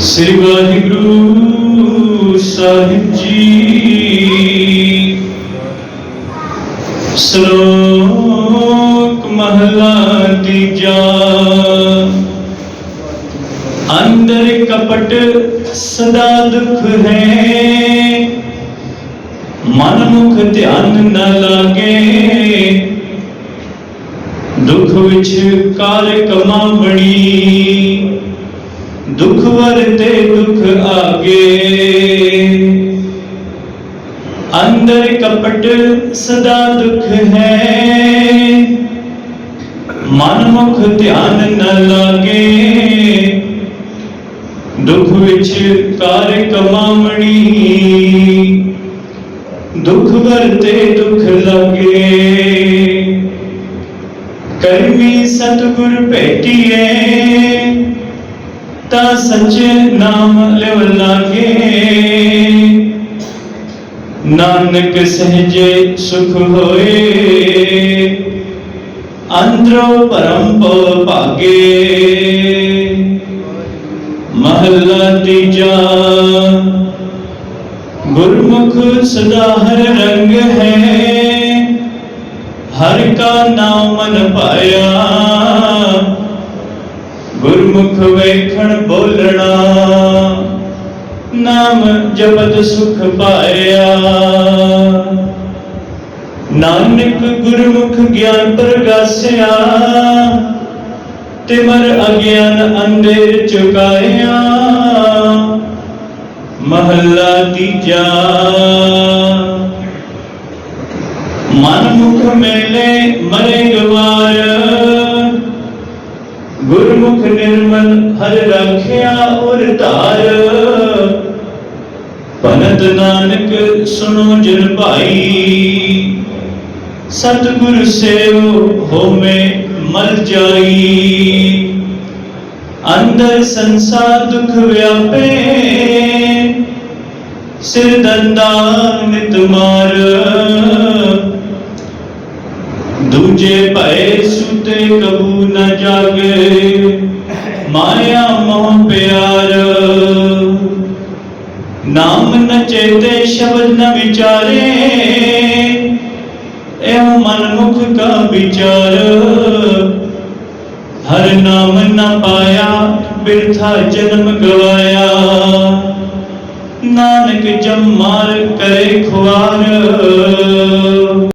ਸ੍ਰੀ ਵਾਹਿਗੁਰੂ ਸਾਹਿਬ ਜੀ। ਸ਼ਲੋਕ ਮਹਲਾ ਤੀਜਾ। ਅੰਦਰ ਕਪਟ ਸਦਾ ਦੁਖ ਹੈ। ਮਨ ਮੁਖ ਧਿਆਨ ਨ ਲਾਗੇ। ਦੁਖ ਵਿੱਚ ਕਾਲ ਕਮਾਵਣੀ ਦੁਖ ਵਰਤੇ ਦੁਖ ਆਗੇ। ਅੰਦਰ ਕਪਟ ਸਦਾ ਦੁਖ ਹੈ। ਮਨ ਮੁਖ ਧਿਆਨ ਨ ਲਾਗੇ। ਦੁਖ ਵਿੱਚ ਕਾਰ ਕਮਾਵਣੀ। ਦੁਖ ਵਰਤੇ ਦੁਖ ਲਾਗੇ। ਕਰਮੀ ਸਤਿਗੁਰ ਭੇਟੀਏ ਤਾਂ ਸੱਚੇ ਨਾਮ ਲਿਵ ਲਾਗੇ ਨਾਨਕ ਸਹਜੇ ਸੁਖ ਹੋਏ। ਅੰਦਰੋਂ ਪਰਮ ਪਉ ਭਾਗੇ। ਮਹਲਾ ਤੀਜਾ। ਗੁਰਮੁਖ ਸਦਾ ਹਰ ਰੰਗ ਹੈ। ਹਰ ਕਾ ਨਾਮ ਮਨ ਪਾਇਆ। ਗੁਰਮੁਖ ਵੇਖਣ ਬੋਲਣਾ, ਨਾਮ ਜਪਤ ਸੁਖ ਪਾਇਆ। ਨਾਨਕ ਗੁਰਮੁਖ ਗਿਆਨ ਪ੍ਰਗਾਸਿਆ, ਤਿਮਰ ਅਗਿਆਨ ਅੰਧੇਰ ਚੁਕਾਇਆ। ਮਹੱਲਾ ਤੀਜਾ। ਮਨ ਮੁਖ ਮੇਲੇ ਮਰੇ ਗਵਾਰ ਗੁਰਮੁਖ ਨਿਰਮਲ ਹਰ ਰਾਖਿਆ ਔਰ ਧਾਰ। ਭਨਤ ਨਾਨਕ ਸੁਣੋ ਜਨ ਭਾਈ। ਸਤਿਗੁਰ ਸੇਵ ਹੋਮੇ ਮਲ ਜਾਈ। ਅੰਦਰ ਸੰਸਾਰ ਦੁਖ ਵਿਆਪੇ। ਸਿਰ ਦੰਦਾ ਨਿਤ ਮਾਰ। ਦੂਜੇ ਭਏ ਸੁਤੇ ਕਬੂ ਨ ਜਾਗੇ। ਮਾਇਆ ਮੋਹ ਪਿਆਰ। ਨਾਮ ਨ ਚੇਤੇ, ਸ਼ਬਦ ਨ ਵਿਚਾਰੇ। ਇਹੋ ਮਨ ਮੁਖ ਕਾ ਵਿਚਾਰ। ਹਰ ਨਾਮ ਨ ਪਾਇਆ, ਬਿਰਥਾ ਜਨਮ ਗਵਾਇਆ। ਨਾਨਕ ਜਮ ਮਾਰ ਕਰੇ ਖੁਆਰ।